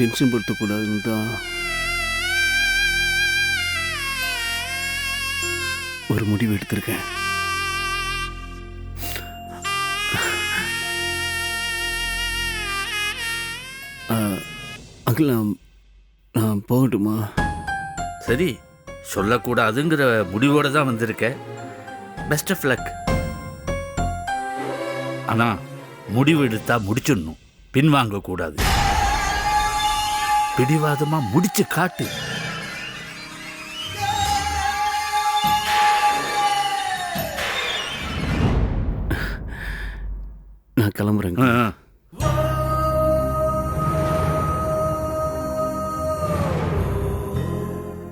Tension படுத்தக்கூடாதுன்னு தான் ஒரு முடிவு எடுத்திருக்கேன். அங்கிள் நான் நான் போகட்டுமா? சரி சொல்லக்கூடாதுங்கிற முடிவோடு தான் வந்திருக்க பெஸ்ட் ஆஃப் லக் ஆனால் முடிவு எடுத்தால் முடிச்சிடணும். பின்வாங்கக்கூடாது. பிடிவாதமா முடிச்சு காட்டு. நான் கிளம்புறேங்க.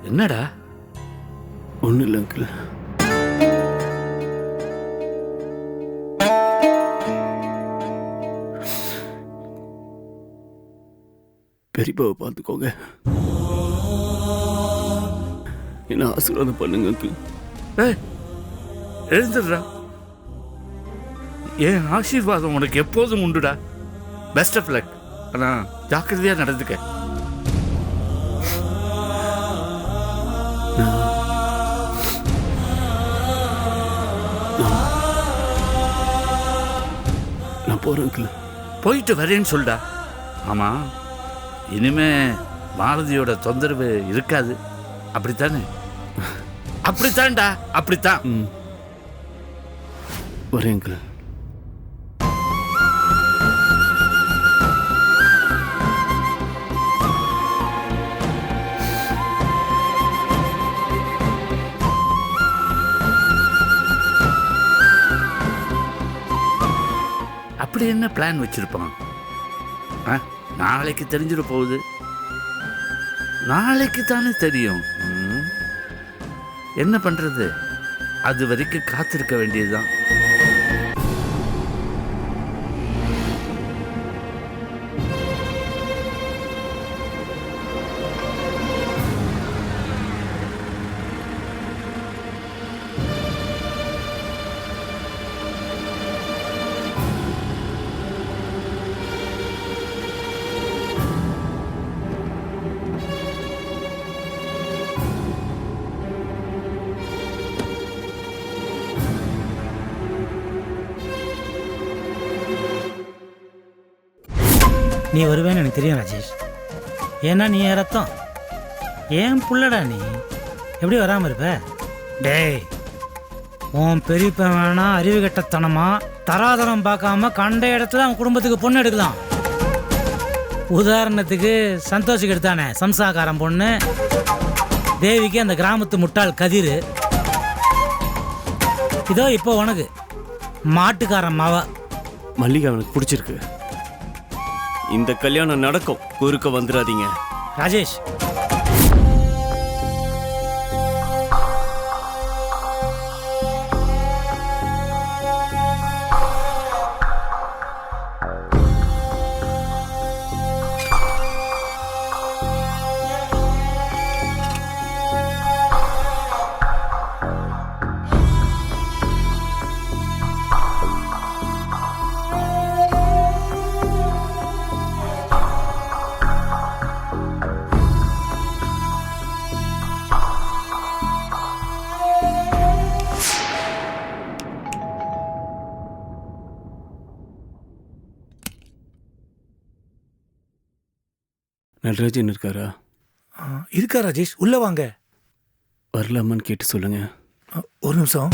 என்னடா? ஒன்றும் இல்லை பெரியப்பாவை பார்த்துக்கோங்க. என்ன ஆசீர்வாதம் பண்ணுங்க அங்கிள். எழுந்துடுறா. என் ஆசீர்வாதம் உனக்கு எப்போதும் உண்டுடா? பெஸ்ட் ஆஃப் லக் ஆனா ஜாக்கிரதையா நடந்துக்க. நான் போகிறேன் போயிட்டு வரேன்னு சொல்டா. ஆமா. இனிமே பாரதியோட தொந்தரவு இருக்காது. அப்படித்தானே? அப்படித்தான்டா அப்படித்தான். வரேன் அங்கிள். அப்படி என்ன பிளான் வச்சிருப்பான்? ஆ, நாளைக்கு தெரிஞ்சிட போகுது. நாளைக்கு தானே தெரியும். என்ன பண்றது? அது வரைக்கும் காத்திருக்க வேண்டியதுதான். நீ வருவேன்னு எனக்கு தெரியும் ராஜேஷ். ஏன்னா நீ என் ரத்தம். ஏன் புள்ளடா நீ? எப்படி வராமல் இருப்ப? டேய் உன் பெரியப்பன் வேணா அறிவு கெட்டத்தனமா தராதரம் பார்க்காம கண்ட இடத்துல அவன் குடும்பத்துக்கு பொண்ணு எடுக்கலாம். உதாரணத்துக்கு சந்தோஷுக்கு எடுத்தானே சம்சாகாரம் பொண்ணு. தேவிக்கு அந்த கிராமத்து முட்டாள் கதிர். இதோ இப்போ உனக்கு. மாட்டுக்காரன் மாவா. மல்லிகா அவனுக்கு பிடிச்சிருக்கு. இந்த கல்யாணம் நடக்கும். குறுக்க வந்துடாதீங்க ராஜேஷ் நடராஜன் இருக்காரா? ஆ, இருக்கா ராஜேஷ்? உள்ள வாங்க. வரலாமான்னு கேட்டு சொல்லுங்க. ஆ, ஒரு நிமிஷம்.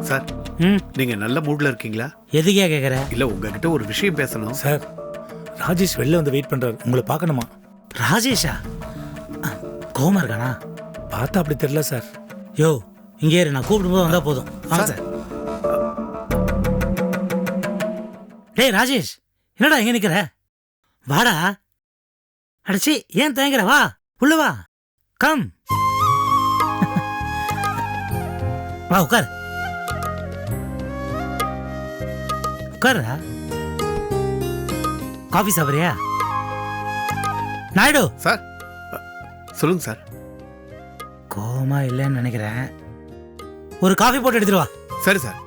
சார் ம்? நீங்க நல்ல மூட்ல இருக்கீங்களா? எதுக்கே கேட்குற இல்ல உங்ககிட்ட ஒரு விஷயம் பேசணும். சார் ராஜேஷ் வெளில வந்து வெயிட் பண்றாரு. உங்களை பார்க்கணுமா? ராஜேஷா? கோமா இருக்கானா? பார்த்தா அப்படி தெரியல சார். யோ இங்கே இரு நான் கூப்பிடும்போது வந்தா போதும். வாங்க. சார் டேய் ராஜேஷ் என்னடா இங்க நிக்கிற? வாடா. அடச்சி ஏன் தயங்குற? வா உள்ள வா. கம் வா உட்கார். உட்கார்றா காஃபி சாப்பிட்றியா? நாயுடு. சார் சொல்லுங்க சார். கோவமா இல்லைன்னு நினைக்கிறேன். ஒரு காஃபி போட்டு எடுத்துட்டு வா. சரி சார்.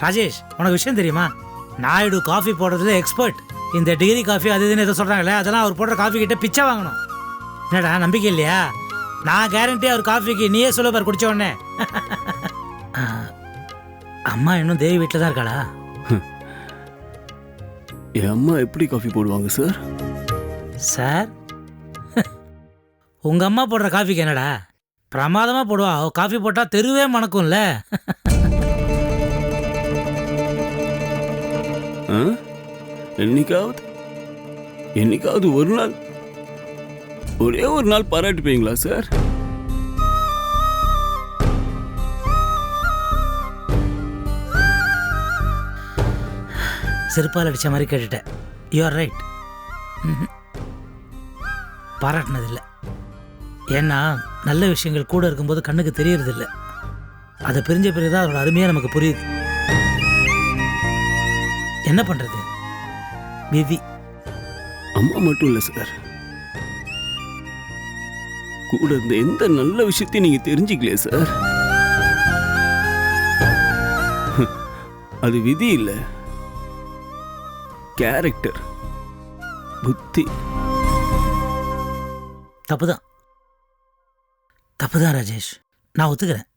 ராஜேஷ் உனக்கு விஷயம் தெரியுமா? நாயுடு காஃபி போடுறதுல எக்ஸ்பர்ட் இந்த டிகிரி காஃபி அது இதுன்னு ஏதோ சொல்கிறாங்களே அதெல்லாம் அவர் போடுற காஃபி கிட்ட பிச்சை வாங்கணும். என்னடா நம்பிக்கை இல்லையா? நான் கேரண்டி அவர் காஃபிக்கு நீயே சொல்ல பார் குடிச்ச உடனே. அம்மா இன்னும் தேவி வீட்டில் தான் இருக்காளா? என் அம்மா எப்படி காஃபி போடுவாங்க சார் சார் உங்கள் அம்மா போடுற காஃபிக்கு என்னடா? பிரமாதமாக போடுவா. காஃபி போட்டால் தெருவே மணக்கும்ல. என்னைக்காவது? என்னைக்காவது ஒரு நாள். ஒரே ஒரு நாள் பாராட்டுப்பீங்களா சார்? செருப்பால் அடித்த மாதிரி கேட்டுட்டேன். யூ ஆர் ரைட் பாராட்டினதில்லை. ஏன்னா நல்ல விஷயங்கள் கூட இருக்கும்போது கண்ணுக்கு தெரியறதில்ல. அதை பிரிஞ்ச பிறகுதான் அதோட அருமையாக நமக்கு புரியுது. என்ன பண்ணுறது விதி. அம்மா மட்டும் இல்லை சார் கூட இருந்த எந்த நல்ல விஷயத்தையும் நீங்க தெரிஞ்சுக்கலையே சார் அது விதி இல்லை. கேரக்டர் புத்தி. தப்பு தான் தப்பு தான் ராஜேஷ். நான் ஒத்துக்கிறேன்.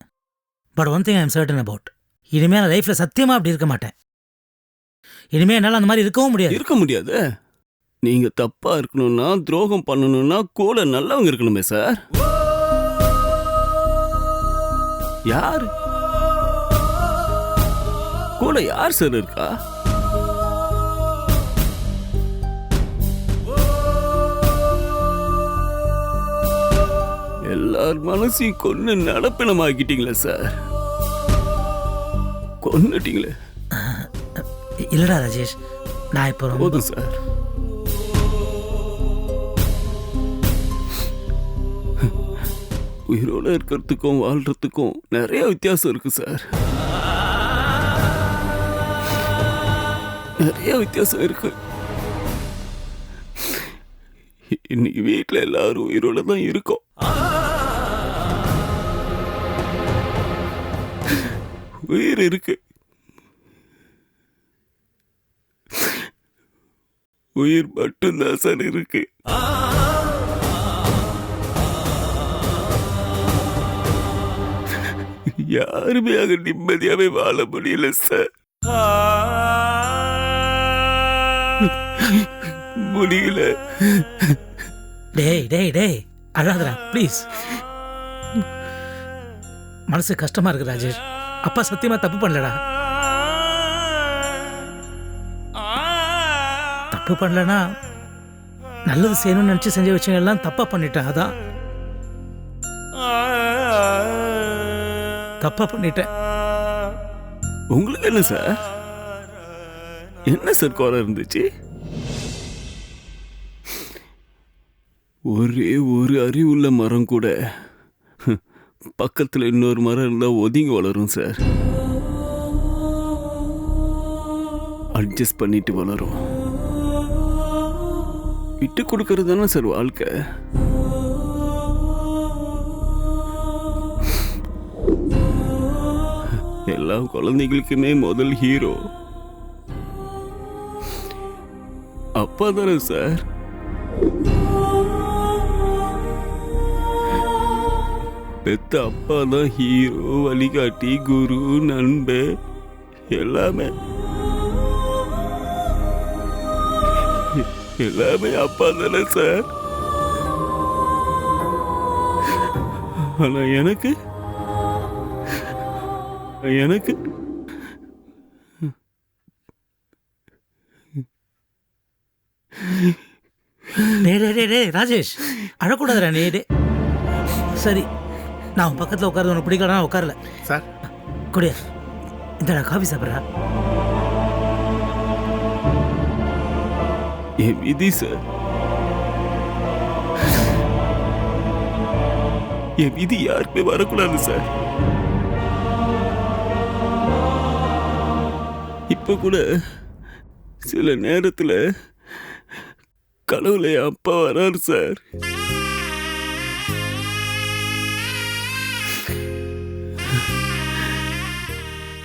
But one thing I am certain about இனிமேல் நான் லைஃப்பில் சத்தியமாக அப்படி இருக்க மாட்டேன். இனிமேல் என்னால் அந்த மாதிரி இருக்கவும் முடியாது. இருக்க முடியாது. நீங்க தப்பா இருக்கணும்னா துரோகம் பண்ணணும்னா கூட நல்லவங்க இருக்கணுமே சார். யார்? கூட யார் சார் இருக்கா? எல்லார் மனசையும் கொன்னு நடப்பினமாக்கிட்டீங்களே சார். கொன்னுட்டீங்களே. இல்லைடா ரஜேஷ் நான் இப்போ ரொம்ப போதும் சார். உயிரோட இருக்கிறதுக்கும் வாழ்கிறதுக்கும் நிறைய வித்தியாசம் இருக்கு சார். நிறைய வித்தியாசம் இருக்கு. இன்னைக்கு வீட்டில் எல்லாரும் உயிரோட தான் இருக்கோம். உயிர் இருக்கு. உயிர் மட்டும்தான் சார் இருக்கு. யாருமே அங்க நிம்மதியாவே வாழ முடியல சார். முடியல. டேய் டேய் டேய் அழாதடா ப்ளீஸ் மனசு கஷ்டமா இருக்கு ராஜேஷ். அப்பா சத்தியமா தப்பு பண்ணலடா. தப்பு பண்ணலனா நல்லது செய்யணும்னு நினச்சி செஞ்ச விஷயங்கள்லாம் எல்லாம் பண்ணிட்டேன் அதான். தப்பாக பண்ணிட்டேன். உங்களுக்கு என்ன சார்? என்ன சார் குறை இருந்துச்சு? ஒரே ஒரு அறிவுள்ள மரம் கூட பக்கத்தில் இன்னொரு மரம் இருந்தால் ஒதுங்கி வளரும் சார். அட்ஜஸ்ட் பண்ணிட்டு வளரும். விட்டு கொடுக்கறது தானே சார் வாழ்க்கை? எல்லா குழந்தைகளுக்குமே முதல் ஹீரோ. அப்பா தானே சார்? பெத்த அப்பா தான் ஹீரோ வழிகாட்டி குரு நண்பு எல்லாமே. எல்லாமே அப்பா தானே சார். ஆனா எனக்கு எனக்கு டேய் டேய் டேய் டேய் ராஜேஷ் அழக்கூடாதுடா நீ டே சரி நான் உன் பக்கத்தில் உட்கார்றது உனக்கு பிடிக்கலனா உட்காரல. சார். குடியா இந்தடா காஃபி சாப்பிட்றா. Uh, என் விதி சார் என் விதி யாருக்குமே வரக்கூடாது சார் இப்ப கூட சில நேரத்தில் கனவுல என் அப்பா வராரு சார்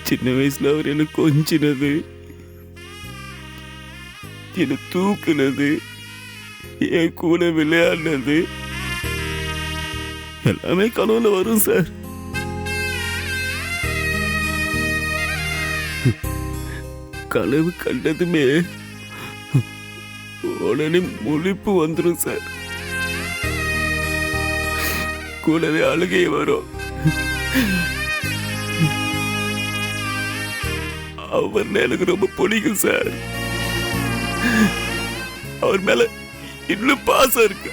சின்ன வயசுல அவர் எனக்கு கொஞ்சினது. என்னை தூக்குனது என் கூட விளையாடினது. எல்லாமே கனவுல வரும் சார். கனவு கண்டதுமே உடனே முழிப்பு வந்துடும் சார். கூடவே அழுகை வரும். அவர் எனக்கு ரொம்ப பிடிக்கும் சார். அவர் மேல இன்னும் பாசம் இருக்கு.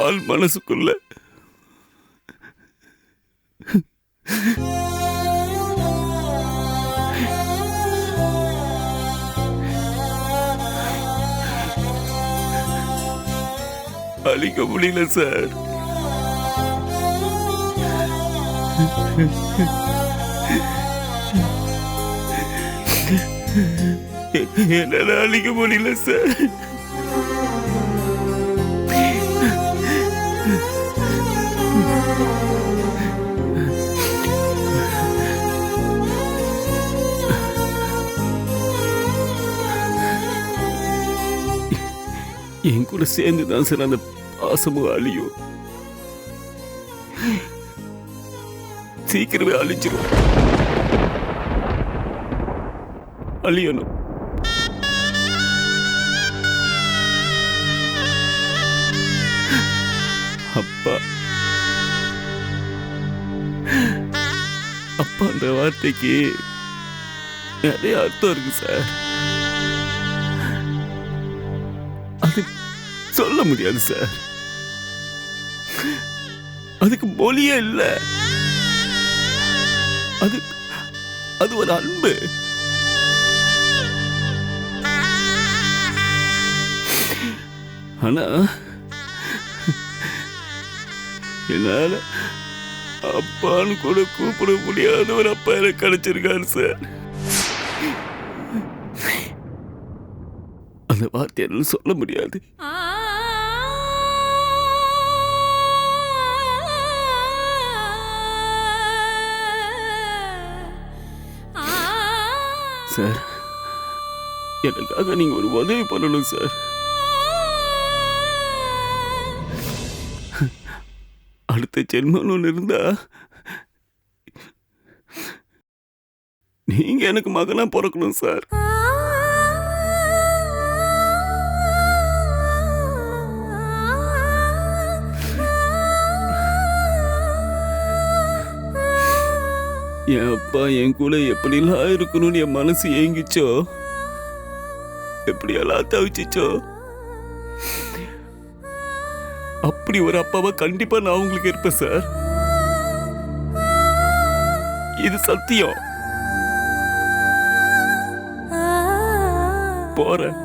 ஆள் மனசுக்குள்ள அழிக்க முடியல சார். என்னால அழிக்க முடியல சார். என் கூட சேர்ந்து தான் சார் அந்த பாசமும் அழியும். சீக்கிரமே அழிச்சிரும் அழியணும். அப்பா. அப்பா அந்த வார்த்தைக்கு நிறைய அர்த்தம் இருக்கு சார். அது சொல்ல முடியாது சார். அதுக்கு மொழியே இல்ல. அது அது ஒரு அன்பு. ஆனா என்னால அப்பான்னு கூட கூப்பிட முடியாத ஒரு அப்பா எனக்கு கிடைச்சிருக்காரு சார் அந்த வார்த்தை சொல்ல முடியாது. சார் எனக்காக நீங்க ஒரு உதவி பண்ணணும் சார் அடுத்த ஜென்மம் ஒன்று இருந்தா? நீங்க எனக்கு மகனா பிறக்கணும் சார். என் அப்பா என் கூட எப்படிலாம் இருக்கணும்னு என் மனசு ஏங்கிச்சோ? எப்படியெல்லாம் தவிச்சிச்சோ? அப்படி ஒரு அப்பாவா கண்டிப்பா நான் உங்களுக்கு இருப்பேன் சார் இது சத்தியம். போறேன்.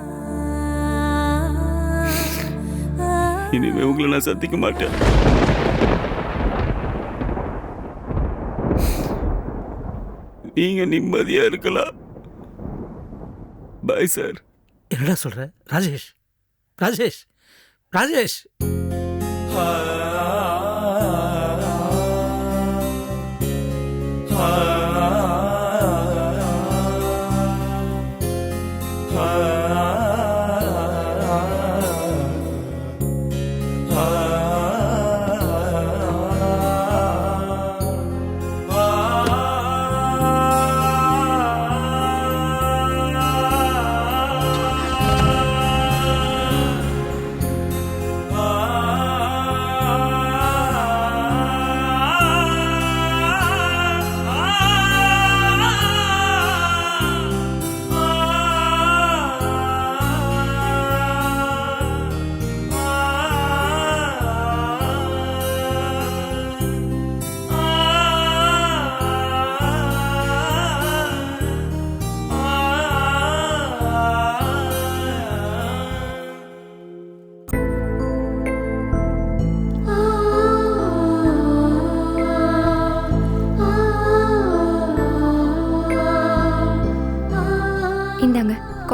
இனிமே உங்களை நான் சந்திக்க மாட்டேன். நீங்க நிம்மதியா இருக்கலாம். பாய் சார் என்னடா சொல்ற? ராஜேஷ். ராஜேஷ். ராஜேஷ். her.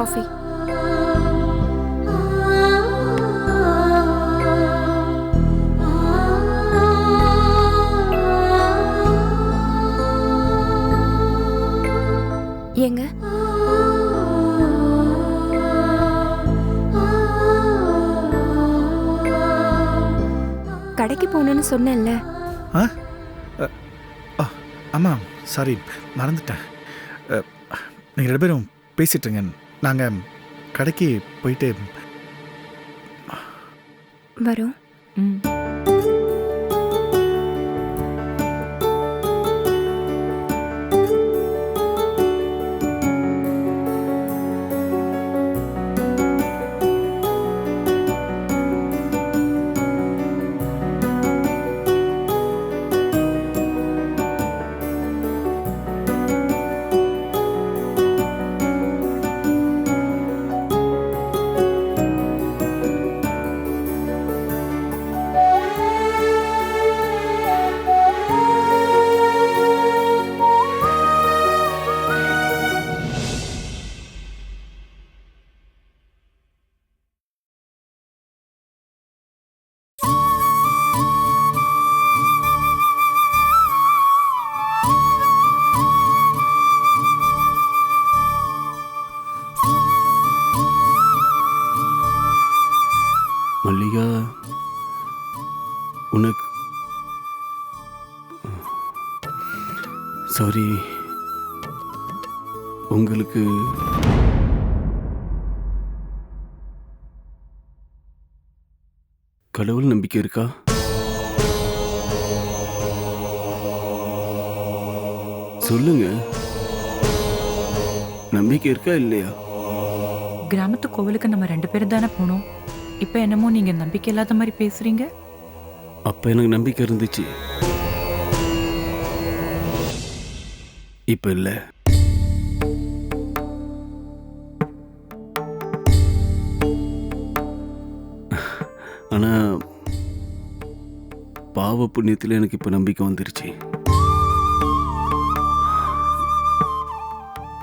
காஃபி. ஏங்க? கடைக்கு போனேன்னு சொன்னேன்ல. ஆ? ஆமாம். சாரி மறந்துட்டேன். நீங்கள் ரெண்டு பேரும் பேசிட்டுருங்க நாங்கள் கடைக்கு போயிட்டு வரோம். ம். கடவுள் நம்பிக்கை இருக்கா? சொல்லுங்க. நம்பிக்கை இருக்கா இல்லையா? கிராமத்து கோவிலுக்கு நம்ம ரெண்டு பேரும் தானே போனோம். இப்போ என்னமோ நீங்க நம்பிக்கை இல்லாத மாதிரி பேசுறீங்க. அப்ப எனக்கு நம்பிக்கை இருந்துச்சு. இப்ப இல்ல. பாவ புண்ணியத்துல எனக்கு இப்ப நம்பிக்கை வந்துருச்சு.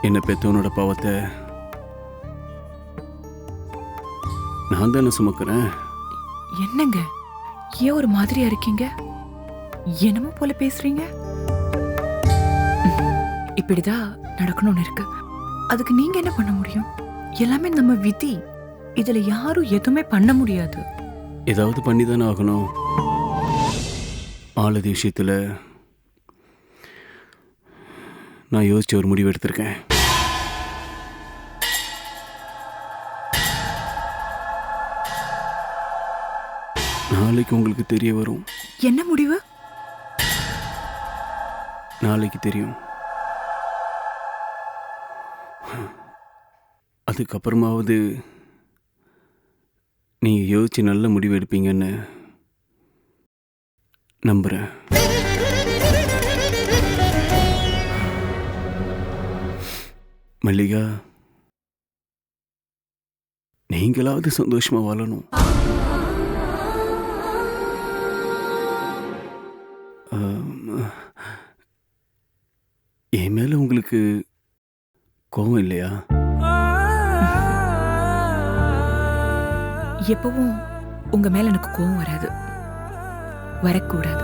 என்ன பெத்தவனோட பாவத்தை நான் தானே சுமக்கிறேன்? என்னங்க? ஏன் ஒரு மாதிரியா இருக்கீங்க? என்னமோ போல பேசுறீங்க? இப்படிதான் நடக்கணும்னு இருக்கு. அதுக்கு நீங்க என்ன பண்ண முடியும்? எல்லாமே நம்ம விதி. இதுல யாரும் எதுவுமே பண்ண முடியாது. ஏதாவது பண்ணி தானே ஆகணும். ஆளுதி விஷயத்தில் நான் யோசிச்சு ஒரு முடிவு எடுத்திருக்கேன். நாளைக்கு உங்களுக்கு தெரிய வரும். என்ன முடிவு? நாளைக்கு தெரியும். அதுக்கப்புறமாவது நீங்கள் யோசிச்சு நல்ல முடிவு எடுப்பீங்கன்னு நம்புகிறேன் மல்லிகா நீங்களாவது சந்தோஷமா வாழணும். என் மேல உங்களுக்கு கோவம் இல்லையா? எப்பவும் உங்க மேல எனக்கு கோவம் வராது. வரக்கூடாது.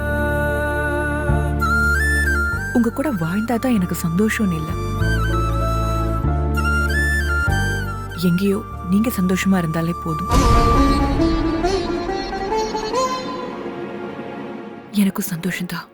உங்க கூட வாழ்ந்தாதான் எனக்கு சந்தோஷம்னு இல்லை. எங்கேயோ நீங்க சந்தோஷமா இருந்தாலே போதும். எனக்கும் சந்தோஷம்தான்.